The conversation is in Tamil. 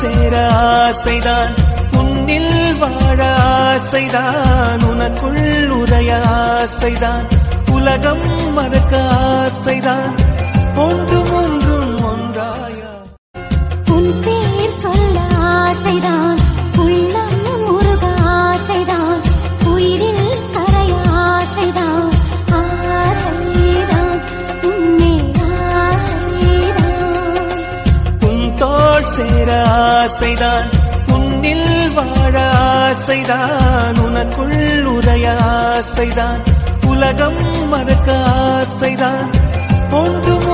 சேர ஆசைதான். உன்னில் வாழ ஆசைதான். உனக்குள் உதய ஆசைதான். உலகம் மறக்க ஆசைதான். ஒன்று சேர ஆசைதான். உன்னில் வாழ ஆசைதான். உனக்குள் உதய ஆசைதான். உலகம் மறக்க ஆசைதான். ஒன்றும் ஒன்றும்